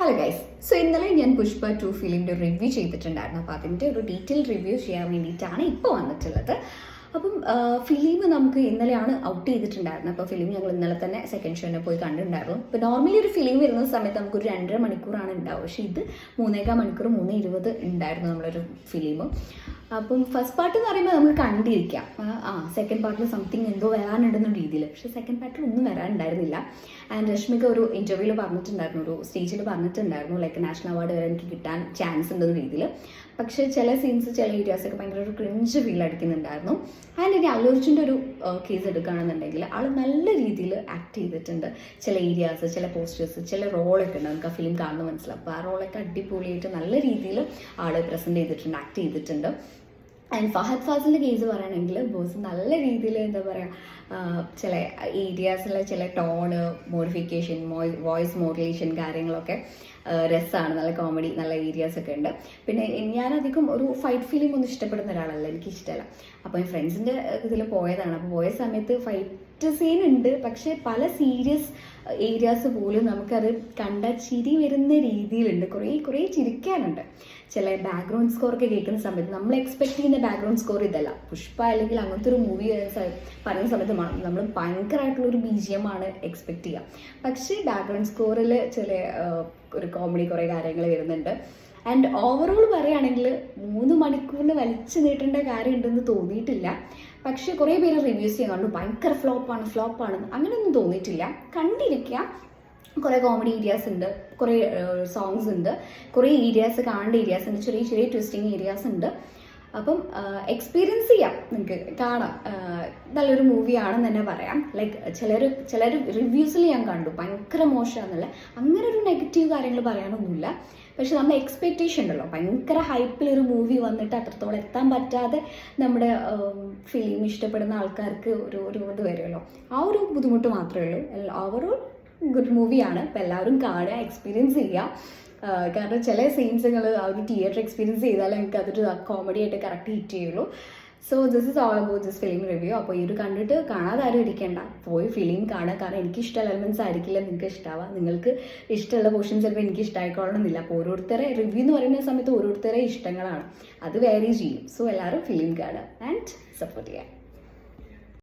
Hello guys so ഇന്നലെ ഞാൻ Pushpa to ഫിലിമിന്റെ review ചെയ്തിട്ടുണ്ടായിരുന്നു. അപ്പോൾ അതിന്റെ ഒരു ഡീറ്റെയിൽ റിവ്യൂ ചെയ്യാൻ വേണ്ടിയിട്ടാണ് ഇപ്പോൾ വന്നിട്ടുള്ളത്. അപ്പം ഫിലിം നമുക്ക് ഇന്നലെയാണ് ഔട്ട് ചെയ്തിട്ടുണ്ടായിരുന്നത്. അപ്പോൾ ഫിലിം ഞങ്ങൾ ഇന്നലെ തന്നെ സെക്കൻഡ് ഷോനെ പോയി കണ്ടിട്ടുണ്ടായിരുന്നു. ഇപ്പോൾ നോർമലി ഒരു ഫിലിം വരുന്ന സമയത്ത് നമുക്കൊരു രണ്ടര മണിക്കൂറാണ് ഉണ്ടാവുക. പക്ഷേ ഇത് മൂന്നേകാൽ മണിക്കൂർ മൂന്ന് ഇരുപത് ഉണ്ടായിരുന്നു നമ്മളൊരു ഫിലിം അപ്പം ഫസ്റ്റ് പാർട്ട് എന്ന് പറയുമ്പോൾ നമ്മൾ കണ്ടിരിക്കാം. ആ, സെക്കൻഡ് പാർട്ടിൽ സംതിങ് എന്തോ വരാനുണ്ടെന്ന രീതിയിൽ പക്ഷെ സെക്കൻഡ് പാർട്ടിൽ ഒന്നും വരാനുണ്ടായിരുന്നില്ല. ആൻഡ് രശ്മിക ഒരു ഇന്റർവ്യൂവിൽ പറഞ്ഞിട്ടുണ്ടായിരുന്നു ഒരു സ്റ്റേജിൽ പറഞ്ഞിട്ടുണ്ടായിരുന്നു ലൈക്ക് നാഷണൽ അവാർഡ് വരെ എനിക്ക് കിട്ടാൻ ചാൻസ് ഉണ്ടെന്ന രീതിയിൽ പക്ഷേ ചില സീൻസ് ചില വീഡിയോസൊക്കെ ഭയങ്കര ഒരു ക്രിഞ്ച് ഫീൽ അടിക്കുന്നുണ്ടായിരുന്നു. ആൻഡ് ഇനി അല്ലൂർജിന്റെ ഒരു കേസ് എടുക്കുകയാണെന്നുണ്ടെങ്കിൽ ആൾ നല്ല രീതിയിൽ ആക്ട് ചെയ്തിട്ടുണ്ട്. ചില ഏരിയാസ് ചില പോസ്റ്റേഴ്സ് ചില റോളൊക്കെ ഉണ്ട്. നമുക്ക് ആ ഫിലിം കാണുന്ന മനസ്സിലാവും. അപ്പോൾ ആ റോളൊക്കെ അടിപൊളിയായിട്ട് നല്ല രീതിയിൽ ആൾ പ്രസന്റ് ചെയ്തിട്ടുണ്ട് ആക്ട് ചെയ്തിട്ടുണ്ട്. ആൻഡ് ഫഹദ് ഫാസിലിന്റെ കേസ് പറയുകയാണെങ്കിൽ ബോസ് നല്ല രീതിയിൽ എന്താ പറയുക ചില ഏരിയാസിലെ ചില ടോണ് മോഡിഫിക്കേഷൻ വോയിസ് മോഡുലേഷൻ കാര്യങ്ങളൊക്കെ രസമാണ് നല്ല കോമഡി നല്ല ഏരിയാസ് ഒക്കെ ഉണ്ട്. പിന്നെ ഞാനധികം ഒരു ഫൈറ്റ് ഫിലിം ഒന്നും ഇഷ്ടപ്പെടുന്ന ഒരാളല്ല. എനിക്ക് ഇഷ്ടമല്ല അപ്പോൾ ഫ്രണ്ട്സിന്റെ ഇതിൽ പോയതാണ്. അപ്പോൾ പോയ സമയത്ത് ഫൈറ്റ് സീൻ ഉണ്ട്. പക്ഷേ പല സീരിയസ് ഏരിയാസ് പോലും നമുക്കത് കണ്ട ചിരി വരുന്ന രീതിയിലുണ്ട്. കുറേ കുറേ ചിരിക്കാനുണ്ട്. ചില ബാക്ക്ഗ്രൗണ്ട് സ്കോർ ഒക്കെ കേൾക്കുന്ന സമയത്ത് നമ്മൾ എക്സ്പെക്ട് ചെയ്യുന്ന ബാക്ക്ഗ്രൗണ്ട് സ്കോർ ഇതല്ല. പുഷ്പ അല്ലെങ്കിൽ അങ്ങനത്തെ ഒരു മൂവി പറയുന്ന സമയത്ത് നമ്മൾ ഭയങ്കരമായിട്ടുള്ള ഒരു ബി ജി എം ആണ് എക്സ്പെക്ട് ചെയ്യുക. പക്ഷേ ബാക്ക്ഗ്രൗണ്ട് സ്കോറിൽ ചില ഒരു കോമഡി കുറേ കാര്യങ്ങൾ വരുന്നുണ്ട്. ആൻഡ് ഓവറോൾ പറയുകയാണെങ്കിൽ മൂന്ന് മണിക്കൂറിന് വലിച്ചു നീട്ടേണ്ട കാര്യമുണ്ടെന്ന് തോന്നിയിട്ടില്ല. പക്ഷേ കുറേ പേര് റിവ്യൂസ് ചെയ്യാൻ കണ്ടു. ഭയങ്കര ഫ്ലോപ്പാണ് ഫ്ലോപ്പാണ് അങ്ങനെയൊന്നും തോന്നിയിട്ടില്ല. കണ്ടിരിക്കുക കുറേ കോമഡി ഏരിയാസ് ഉണ്ട്. കുറേ സോങ്സ് ഉണ്ട്. കുറേ ഏരിയാസ് കാണേണ്ട ഏരിയാസ് ഉണ്ട്. ചെറിയ ചെറിയ ട്വിസ്റ്റിംഗ് ഏരിയാസ് ഉണ്ട്. അപ്പം എക്സ്പീരിയൻസ് ചെയ്യാം നിങ്ങൾക്ക് കാണാം. നല്ലൊരു മൂവിയാണെന്ന് തന്നെ പറയാം. ലൈക്ക് ചിലർ ചിലർ റിവ്യൂസിൽ ഞാൻ കണ്ടു. ഭയങ്കര മോശമാണെന്നുള്ള അങ്ങനെ ഒരു നെഗറ്റീവ് കാര്യങ്ങൾ പറയാനൊന്നുമില്ല. പക്ഷെ നമ്മുടെ എക്സ്പെക്റ്റേഷൻ ഉണ്ടല്ലോ. ഭയങ്കര ഹൈപ്പിൽ ഒരു മൂവി വന്നിട്ട് അത്രത്തോളം എത്താൻ പറ്റാതെ നമ്മുടെ ഫിലിം ഇഷ്ടപ്പെടുന്ന ആൾക്കാർക്ക് ഒരു ഒരു ഇത് വരുമല്ലോ. ആ ഒരു ബുദ്ധിമുട്ട് മാത്രമേ ഉള്ളൂ. ഓവറോൾ ഗുഡ് മൂവിയാണ് അപ്പോൾ എല്ലാവരും കാണുക എക്സ്പീരിയൻസ് ചെയ്യുക. കാരണം ചില സീൻസുകൾ ആ ഒരു തിയേറ്റർ എക്സ്പീരിയൻസ് ചെയ്താലേ എനിക്ക് അതൊരു കോമഡി ആയിട്ട് കറക്റ്റ് ഹിറ്റ് ചെയ്യുള്ളൂ. So this is all about this film review അപ്പോൾ ഈ ഒരു കണ്ടിട്ട് കാണാതെ ആരും ഇരിക്കേണ്ട. പോയി ഫിലിം കാണുക. കാരണം എനിക്ക് ഇഷ്ടമുള്ള എലമെൻസ് ആയിരിക്കില്ല. നിങ്ങൾക്ക് ഇഷ്ടമാവുക നിങ്ങൾക്ക് ഇഷ്ടമുള്ള പോർഷൻസ് ചിലപ്പോൾ എനിക്ക് ഇഷ്ടമായിക്കോളണമെന്നില്ല അപ്പോൾ ഓരോരുത്തരെ റിവ്യൂ എന്ന് പറയുന്ന സമയത്ത് ഓരോരുത്തരെ ഇഷ്ടങ്ങളാണ്. അത് വേരി ചെയ്യും. സോ എല്ലാവരും ഫിലിം കാണുക ആൻഡ് സപ്പോർട്ട് ചെയ്യുക.